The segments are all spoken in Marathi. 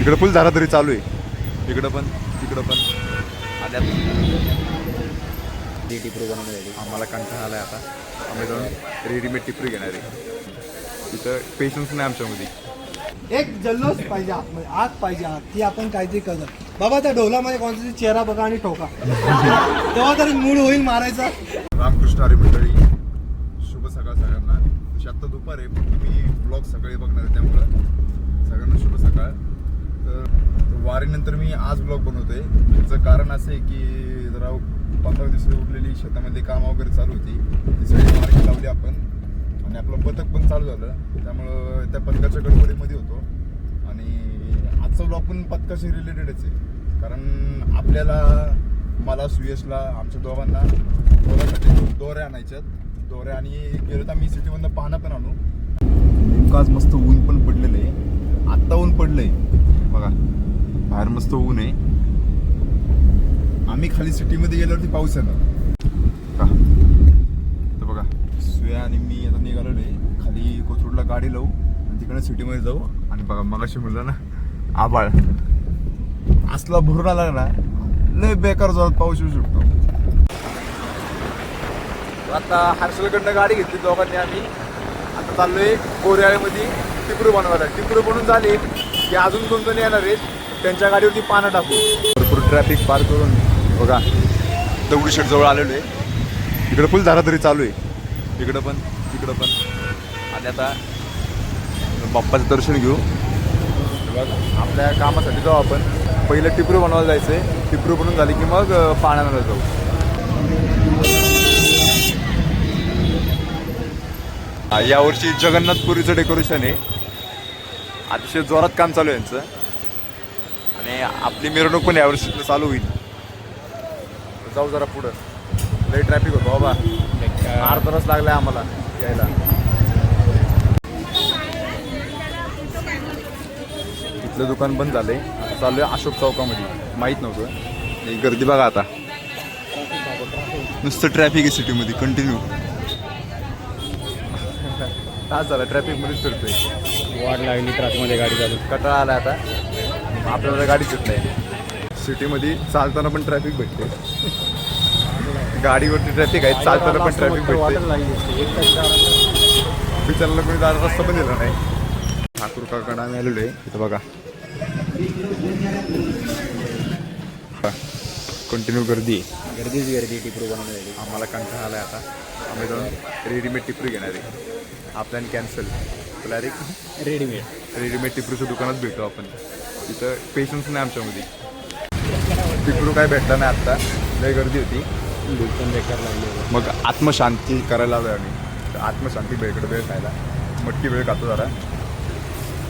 इकडं फुल झाला तरी चालू आहे. इकडं पण तिकडं पण. आल्यात. डी टिप्रू बनवण्यासाठी आम्हाला कंटाळा आलाय आता. आम्ही जाऊन रेडीमेड टिपरी घेणार आहे. तिथं पेशन्स नाही आमच्यामध्ये. एक जल्लोष पाहिजे आतमध्ये आत पाहिजे आत. ती आपण काहीतरी करत बाबा त्या ढोलामध्ये कोणता चेहरा बघा आणि ठोका. तेव्हा तरी मूड होईल मारायचा. रामकृष्ण हरी मंडळी शुभ सकाळ सगळ्यांना. तशी आत्ता दुपार आहे मी ब्लॉग सकाळी बघणार आहे त्यामुळं सगळ्यांना शुभ तर मी आज ब्लॉग बनवतोय. त्याचं कारण असं आहे की जरा पंधरा दिवस उरलेली शेतामध्ये कामं वगैरे चालू होती. ती सगळी लावली आपण. आणि आपलं पथक पण चालू झालं. त्यामुळं त्या पथकाच्या गडबडीमध्ये होतो. आणि आजचा ब्लॉग पण पथकाशी रिलेटेडच आहे. कारण आपल्याला मला सुयशला आमच्या दोघांना दोऱ्यासाठी दोऱ्या आणायच्यात. दोऱ्या आणि गेलो तर आम्ही सिटीमधनं पाहणं पण आणू. नेमकं आज मस्त ऊन पण पडलेलं आहे. आत्ता ऊन पडलंय. बघा. बाहेर मस्त ऊन आहे आम्ही खाली सिटीमध्ये गेल्यावरती पाऊस येणार. का तर बघा सुया आणि मी आता निघालेलो आहे. खाली कोथरूडला गाडी लावू आणि तिकडे सिटीमध्ये जाऊ. आणि बघा मगाशी म्हणलं ना आबाळ. असला भरून आला ना लय बेकार जोरात पाऊस येऊ शकतो. आता हर्षलकडनं गाडी घेतली दोघांनी आम्ही. आता चाललोय कोरेवाड्यामध्ये टिपरू बनवायला. टिपरू बनवून झाले. की अजून दोन जण येणार आहेत. त्यांच्या गाडीवरती पानं टाकू. भरपूर ट्रॅफिक पार करून बघा. दगडूशेठ जवळ आलेलो आहे. इकडं फुल धारा तरी चालू आहे. इकडं पण तिकडं पण. आणि आता बाप्पाचं दर्शन घेऊ. आपल्या कामासाठी जाऊ आपण. पहिलं टिपरू बनवायला जायचं आहे टिपरू बनवून झाली की मग पाण्याला जाऊ. यावर्षी जगन्नाथपुरीचं डेकोरेशन आहे. अतिशय जोरात काम चालू आहे यांचं. आणि आपली मिरवणूक पण यावर्षी चालू होईल. जाऊ जरा पुढं. लई ट्रॅफिक होतो बाबा. अर्धा तास लागलाय आम्हाला यायला. इथलं दुकान बंद झालंय. आता चालू आहे अशोक चौकामध्ये. माहीत नव्हतं. गर्दी बघा आता. नुसतं ट्रॅफिक आहे सिटीमध्ये कंटिन्यू तास झाला ट्रॅफिकमध्येच फिरतोय. वाट लागली ट्रॅफिकमध्ये गाडी चालू. कटाळा आला आता. आपल्याला गाडीच येत नाही सिटीमध्ये चालताना पण ट्रॅफिक भेटते. गाडीवरती ट्रॅफिक आहे चालताना पण ट्रॅफिक भेटते. बिचाराला कोणी जायला रस्ता पण दिला नाही. ठाकूर काकाकडे आम्ही आलेलो आहे. इथं बघा. कंटिन्यू गर्दी आहे. गर्दीच गर्दी टिप्रू बनवण्यासाठी आम्हाला कंटाळा आलाय आता. आम्ही जाऊन रेडीमेड टिपरी घेणार आहे. आपल्याला कॅन्सल डायरेक्ट रेडीमेड रेडीमेड टिपरूच्या दुकानात भेटू आपण. तिथं पेशन्स नाही आमच्यामध्ये पिकरू काय भेटला नाही आत्ता. लय गर्दी होती. पण बेकार लागली मग आत्मशांती करायला आलोय आम्ही. तर आत्मशांती बेळकडे वेळ खायला. मटकी वेळ खातो जरा.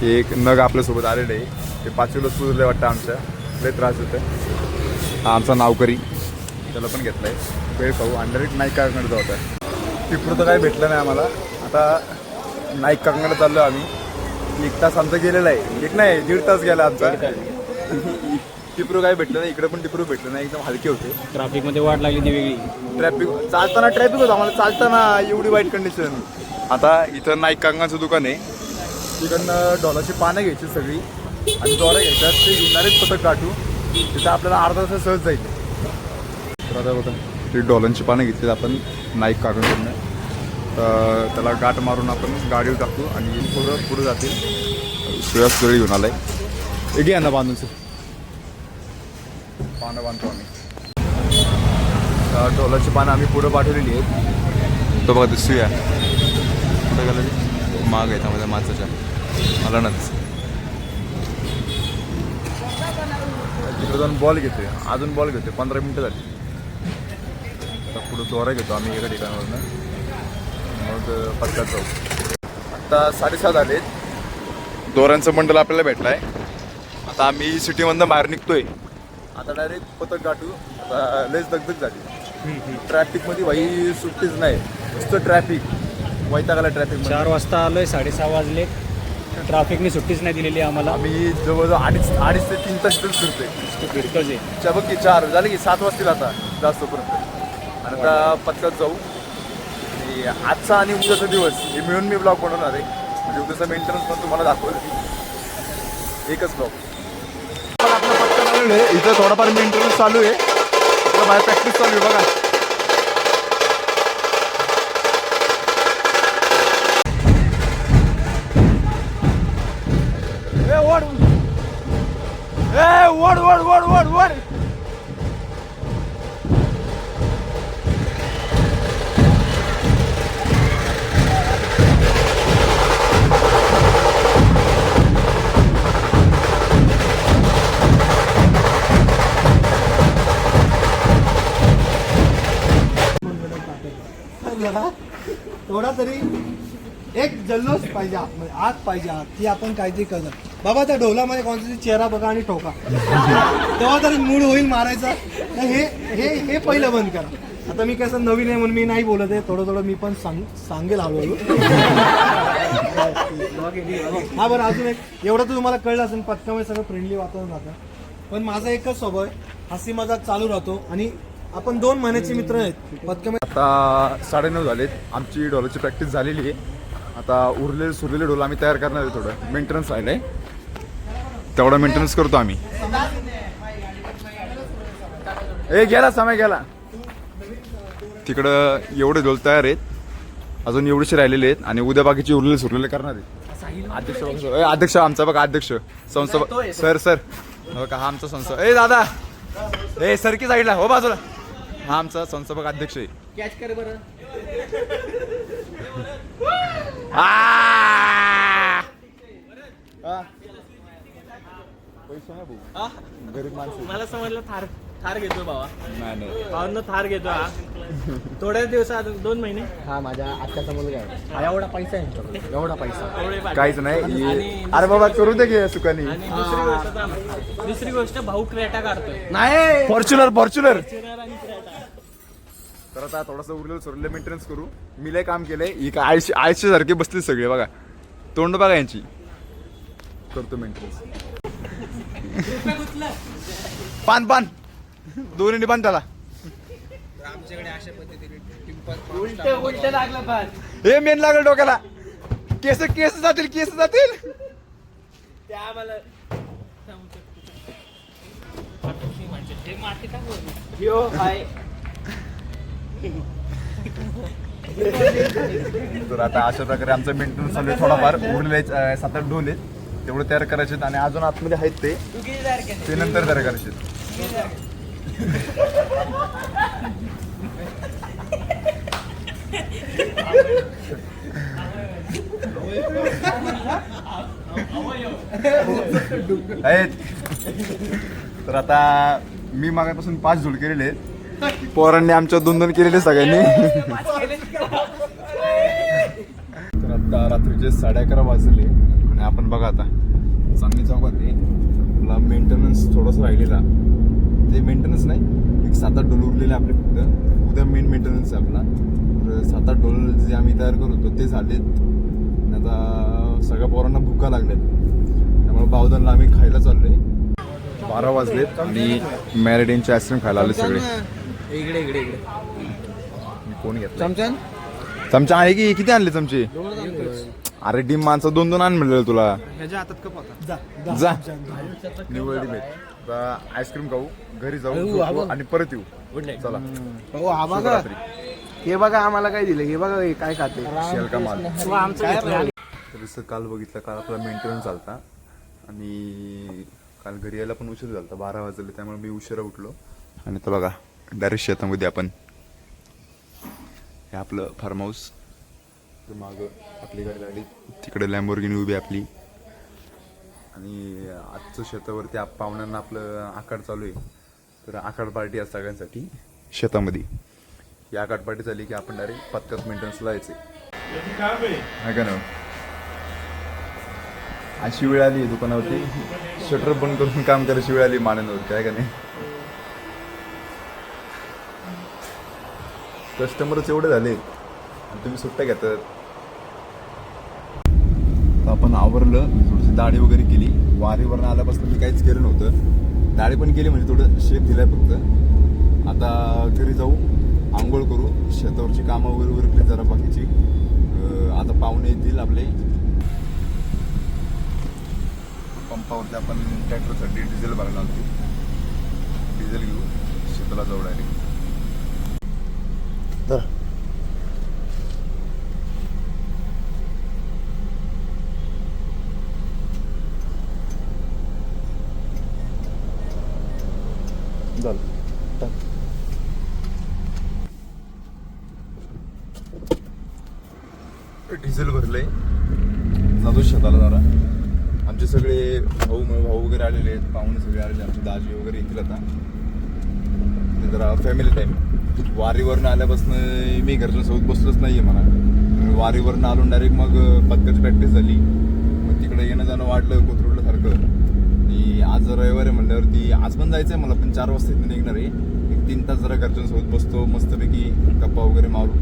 ते एक नग आपल्यासोबत आलेलं. आहे ते पाच किलो सुजले वाटतं आमच्या. लय त्रास होतं आमचा नावकरी. त्याला पण घेतलाय. वेळ खाऊ. अंडरेट नाईक काककडे जाऊ आता. तर काय भेटलं नाही आम्हाला. आता नाईक काककडे चाललो आम्ही. एक तास आमचा गेलेला आहे. एक नाही दीड तास गेला आमचा. टिपरू काय भेटलं नाही इकडे पण टिपरू भेटलं नाही एकदम हलके होते. ट्रॅफिकमध्ये वाट लागली ती वेगळी. ट्रॅफिक चालताना ट्रॅफिक होतं आम्हाला चालताना एवढी वाईट कंडिशन आता इथं नाईक कांगाचं दुकान आहे. तिकडनं डॉलरची पानं घ्यायची सगळी. आणि दोरा घ्यायच्या ते घेणारेच पथक काढू. तिथं आपल्याला अर्धा तास सहज जाईल. तर आता बघा ती डॉलरची पानं घेतली आपण नाईक काकांकडनं तर त्याला गाठ मारून आपण गाडीवर टाकू आणि पुढं पुढं जातील. सुया सुरळी घेऊन आलाय. हे घ्या ना बांधून सर. पानं बांधतो आम्ही. अ, ढोलाची पानं आम्ही पुढं पाठवलेली आहेत. तो बघा ते सुया कुठं गेलं माग आहे त्यामध्ये माणसाच्या. मला नाच तिकडे जाऊन बॉल घेतोय. अजून बॉल घेतोय. पंधरा मिनटं झाली. आता पुढं दोरा घेतो आम्ही एका ठिकाणावरनं. मग पत्त्यात जाऊ आता साडेसहा झाले दोऱ्यांचं मंडल आपल्याला भेटलं आहे आता आम्ही सिटीमधनं बाहेर निघतोय. आता डायरेक्ट पथक गाठू. आता लयच दगदग झाली. ट्रॅफिकमध्ये भाई सुट्टीच नाही. नुसतं ट्रॅफिक वैतागाला ट्रॅफिक चार वाजता आलोय साडेसहा वाजले ट्रॅफिकने सुट्टीच नाही दिलेली आम्हाला. आम्ही जवळजवळ अडीच अडीच ते तीन तास फिरतोय. फिरतोच आहे. बघ की चार. झाले की सात वाजतील आता जास्तपर्यंत आणि आता पथकात जाऊ आणि आजचा आणि उद्याचा दिवस हे मिळून मी ब्लॉग बनवणार आहे. म्हणजे उद्याचा मेंटेनन्स पण तुम्हाला दाखवेल. एकच ब्लॉग आलोय इथं थोडाफार मेंटेनन्स चालू आहे. इकडं बाहेर प्रॅक्टिस चालू आहे बघा. ए, ओढ. ए ओढ ओढ ओढ ओढ. एक पाहिजे आतमध्ये म्हणजे आत पाहिजे आत. ती आपण काहीतरी करत. बाबा त्या ढोलामध्ये कोणता चेहरा बघा आणि ठोका. तेव्हा तरी मूड होईल मारायचा. तर हे हे हे पहिलं बंद करा. आता मी कसं नवीन आहे म्हणून मी नाही बोलत आहे. थोडं थोडं मी पण सांग सांगेल हळूहळू. हा बरं अजून एक. एवढं तर तुम्हाला कळलं असेल पथकामध्ये सगळं फ्रेंडली वातावरण राहतं. पण माझा एकच स्वभाव आहे. हसी मजाक चालू राहतो आणि आपण दोन महिन्याचे मित्र आहेत. पथकामध्ये आता साडेनऊ झालेत. आमची डोलाची प्रॅक्टिस झालेली आहे. आता उरलेले सुरलेले डोल आम्ही तयार करणार आहे थोडं. मेंटेनन्स राहिलंय तेवढा मेंटेनन्स करतो आम्ही. ए गेला समय गेला. तिकडं एवढे डोल तयार आहेत. अजून एवढेशे राहिलेले आहेत आणि उद्या बाकीचे उरलेले सुरलेले करणार आहेत. अध्यक्ष अध्यक्ष. आमचा बघा अध्यक्ष. संस्था सर सर. बघा हा आमचा संस्था ए दादा. ए सरकी साईडला. हो बाजूला. हा आमचा संस्थापक अध्यक्ष आहे. कॅच कर बरं. आ! आ. पैसे नाही भाऊ. गरीब माणसं. मला समजलं थार थार घेतो बाबा नाही नाही. भावांना थार घेतो हा. थोड्या दिवसात दोन महिने? हा माझ्या आत्याचा मुलगा आहे. हा एवढा पैसा आहे यांच्याकडे. एवढा पैसा. एवढे पाठव. काहीच नाही. हे- अरे बाबा करू दे की सुखानी आणि दुसरी गोष्ट थांब. दुसरी गोष्ट भाऊ क्रेटा काढतोय. नाही. Fortuner Fortuner. चिरार आणि तर आता थोडंसं उरलेलं सुरलेलं मेंटेनन्स करू. मी लय काम केलंय. ही काय आळशी आळशी सारखे बसले सगळे बघा. तोंड बघा यांची. करतो मेंटेनन्स पान पान. दोन्ही पान त्याला. उलट उलट लागलं पण हे मेन लागल डोक्याला. केस केस जातील केस जातील. ते आम्हाला सांगू शकतो. हे माती का बोलली? यो हाय तर आता अशा प्रकारे आमचं मेंटेनन्स चालू आहे. थोडाफार उरले अं, सात आठ डोल आहेत. तेवढे तयार करायचे आहेत आणि अजून आतमध्ये आहेत ते. ते नंतर तयार करायचे आहेत. तर आता मी मागापासून पाच झोल केलेले आहेत. पोरांनी आमच्या दोन दोन केलेले सगळ्यांनी. तर आता रात्रीचे साडे अकरा वाजले आणि आपण बघा आता चांगली चौकात आहे. आपला मेंटेनन्स थोडासा राहिलेला. ते मेंटेनन्स नाही एक सात आठ डोल उरलेले आपले फक्त. उद्या मेन मेंटेनन्स आहे आपला. तर सात आठ डोल जे आम्ही तयार करतो ते झालेत. आता सगळ्या पोरांना भुका लागल्यात. त्यामुळे बावधनला आम्ही खायला चाललोय. बारा वाजलेत आणि मॅरेडिनचे आईस्क्रीम खायला आले सगळे. इकडे इकडे इकडे. कोण घेतलं चमचन? चमचा आहे की किती आणले चमचे? अरे डिम माणसं दोन दोन आण म्हणलं तुला. ह्याच्या हातात कप होता. जा जा. निवडली भेट आता आईस्क्रीम खाऊ घरी जाऊ आणि परत येऊ. चला. हो हा बघा. हे आम्हाला काय दिलं? हे बघा हे काय खाते? शेल का माल. तर जसं काल बघितलं काल आपला मेंटेनन्स चालता. आणि काल घरी यायला पण उशीर झाला बारा वाजले त्यामुळे मी उशिरा उठलो. आणि तर बघा डायरेक्ट शेतामध्ये आपण हे आपलं फार्म हाऊस माग आपली गाडी लागली. तिकडे लॅम्बोर्गिनी उभी आपली. आणि आजचं शेतावरती आप पाहुण्यांना आपलं आकाड चालू आहे. तर आकाड पार्टी आहे सगळ्यांसाठी. शेतामध्ये. ही आकाड पार्टी झाली की आपण डायरेक्ट पत्काच मेंटेनन्सला यायचे आहे. का ना अशी वेळ आली दुकानावरती. शटर बंद करून काम करायची वेळ आली मानंदवरती आहे का नाही? कस्टमरच एवढे झाले. आणि तुम्ही सुट्ट्या घेतात. तर आपण आवरलं थोडीशी दाढी वगैरे केली. वारीवरनं आल्यापासून मी काहीच केलं नव्हतं. दाढी पण केली म्हणजे थोडं शेप दिलाय फक्त. आता घरी जाऊ आंघोळ करू शेतावरची कामं वगैरे उरकली जरा बाकीची. आता पाहुणे येतील आपले. पंपावरती आपण ट्रॅक्टरसाठी डिझेल भरायला लागतो डिझेल घेऊ शेताला जाऊ डायरेक्ट डिझेल भरलंय. जातो शेताला जरा. आमचे सगळे भाऊ भाऊ वगैरे आलेले आहेत. पाहुणे सगळे आलेले आमचे दाजी वगैरे येतील आता. ते जरा फॅमिली टाईम वारीवरून आल्यापासून मी घरच्यांसोबत बसलोच नाही आहे म्हणा वारीवरून आलो डायरेक्ट मग पत्त्याची प्रॅक्टिस झाली. मग तिकडे येणं जाणं वाढलं कोथरूडल्यासारखं आणि आज रविवार आहे म्हणल्यावरती आज पण जायचं आहे मला पण चार वाजता इथून निघणार आहे. एक तीन तास जरा घरच्यांसोबत बसतो मस्तपैकी गप्पा वगैरे मारू.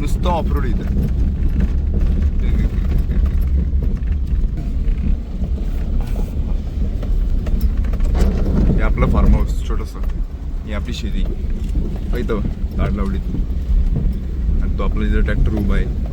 नुसतं ऑफरोड इथं हे आपलं फार्म हाऊस छोटंसं ही आपली शेती. इथं ताड लावलीत आणि तो आपला इथं ट्रॅक्टर उभा आहे.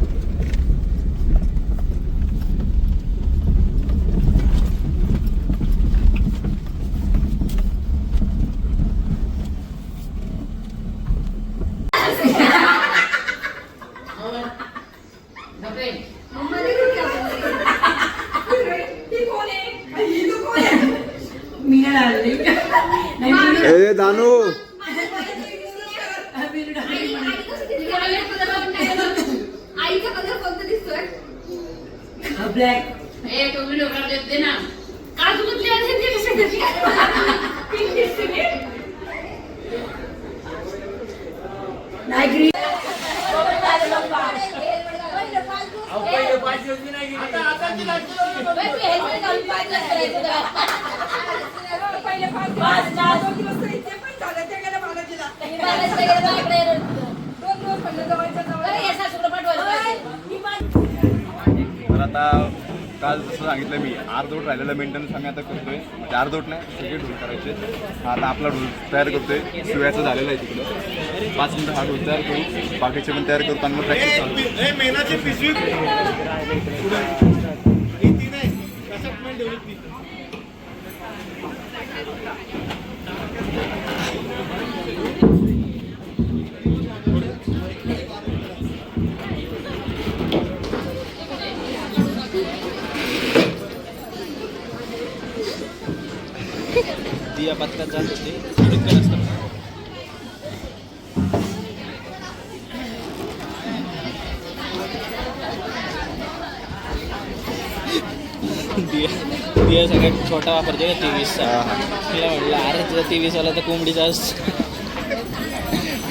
दानू. ब्लॅक ए तो व्हिडिओ काढत दे ना. काजू कुठली असेल ते कसे पिंक दिसते की? नाही ग्रीन तर आता काल जसं सांगितलं मी अर्धवट राहिलेला मेंटेनन्स आम्ही आता करतोय. म्हणजे अर्धवट नाही सगळे ढोल करायचे. आता आपला ढोल तयार करतोय. शिव्याचं झालेलं आहे तिकडं. पाच मिनिटं हा ढोल तयार करू. बाकीचे पण तयार करू. त्यांना प्रॅक्टिस चालू दिया पथकात जात होते. दिया दिया सगळ्यात छोटा वापरते का तेवीसचा. तिला म्हटलं अरे तुझा तेवीसवाला तर कोंबडीचा असतो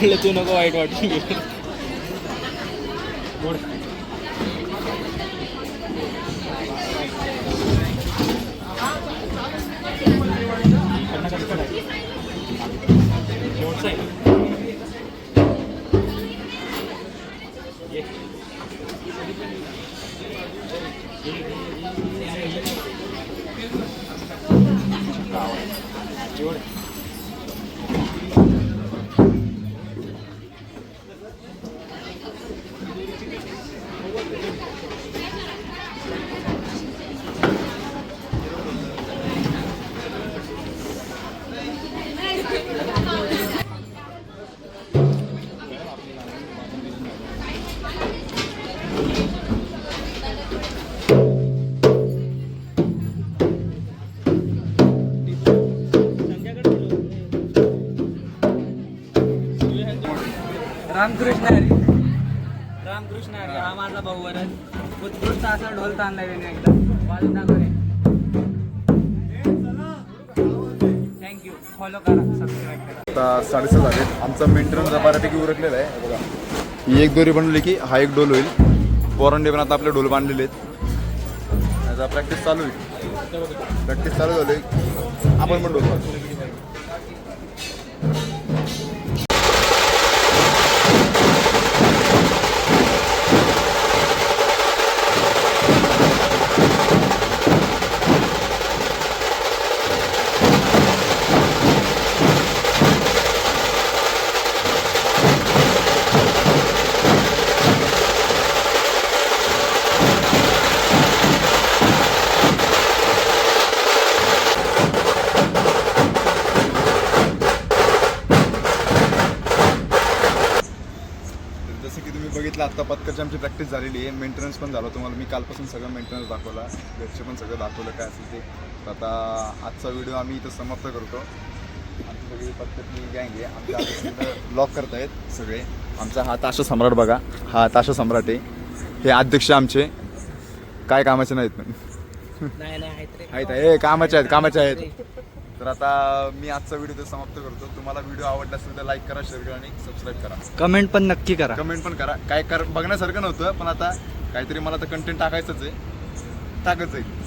म्हटलं तू नको वाईट वाटून घेऊ 对 रामकृष्ण हरी. रामकृष्ण हरी हा माझा भाऊ वरच उत्कृष्ट असा ढोल ताणला त्याने एकदा. वाजून दाखवणे थँक्यू फॉलो करा. सबस्क्राईब करा. आता साडेसहा झाले. आमचा मेंटेनन्स बऱ्यापैकी उरकलेला आहे. बघा. ही एक दोरी बनवली की हा एक डोल होईल. पोरांडे पण आता आपले डोल बांधलेले आहेत. आता प्रॅक्टिस चालू आहे. प्रॅक्टिस चालू झाली आपण पण डोल बांधू. झालेली आहे. मेंटेनन्स पण झाला. तुम्हाला मी कालपासून सगळं मेंटेनन्स दाखवला. घरचे पण सगळं दाखवलं काय असेल ते. तर आता आजचा व्हिडिओ आम्ही इथं समाप्त करतो. आमची सगळी पत्करची गँग आहे. आमच्या ब्लॉक करतायत सगळे. आमचा हा ताशा सम्राट बघा. हा ताशा सम्राट आहे. हे अध्यक्ष आमचे. काय कामाचे नाहीत? पण आहेत. हे कामाचे आहेत कामाचे आहेत. तर आता मी आजचा व्हिडिओ तर समाप्त करतो. तुम्हाला व्हिडिओ आवडला असेल तर लाईक करा शेअर करा आणि सबस्क्राईब करा. कमेंट पण नक्की करा. कमेंट पण करा. काय कर बघण्यासारखं नव्हतं पण आता काहीतरी मला तर कंटेंट टाकायचंच आहे. टाकायचं आहे.